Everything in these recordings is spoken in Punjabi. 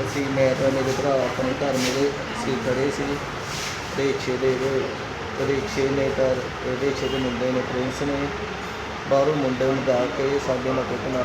ਅਸੀਂ ਮੈਂ ਤੇ ਮੇਰੇ ਭਰਾ ਆਪਣੇ ਘਰ ਮੇਰੇ ਸੀ ਖੜੇ ਸੀ। ਰੇਛੇ ਦੇ ਛੇ ਨੇ ਤਾਂ ਛੇ ਦੇ ਮੁੰਡੇ ਨੇ, ਪ੍ਰਿੰਸ ਨੇ। ਬਾਹਰੋਂ ਮੁੰਡੇ ਨੂੰ ਡਾ ਕੇ ਸਾਡੇ ਨਾਲ ਕੁੱਟਮਾਰ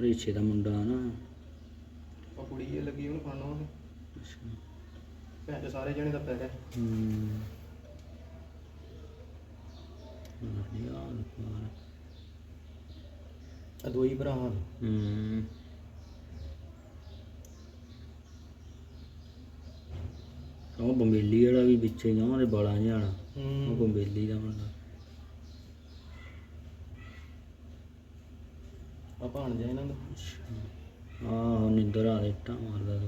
ਰਿਛੇ ਦਾ ਮੁੰਡਾ ਨਾ। ਉਹ ਕੁੜੀ ਇਹ ਲੱਗੀ ਉਹਨੂੰ ਫੜਨਾ ਉਹਨੇ ਅੱਛਾ। ਭੈਣ ਸਾਰੇ ਜਣੇ ਦਾ ਪੈ ਗਿਆ। ਹੂੰ। ਯਾਰ ਯਾਰ ਆ ਦੋ ਹੀ ਭਰਾ ਹਨ। ਹੂੰ। ਉਹ ਬੰਬੇਲੀ ਵਾਲਾ ਵੀ ਵਿੱਚੇ ਗਿਆ ਉਹਦੇ ਬਾਲਾਂ ਜਾਣਾ ਉਹ ਹੂੰ। ਬੰਬੇਲੀ ਦਾ ਮੁੰਡਾ। ਆ ਭਾਣਜਾ ਇਹਨਾਂ ਦਾ ਆ ਮਾਰਦਾ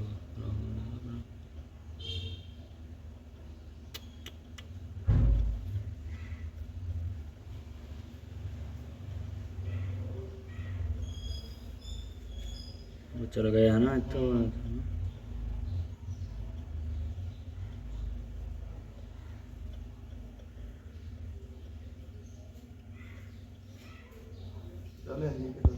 ਤੂੰ ਚਲ ਗਿਆ ਨਾ ਇੱਥੋਂ। ਚੱਲ ਇੰਨੀ ਕੁ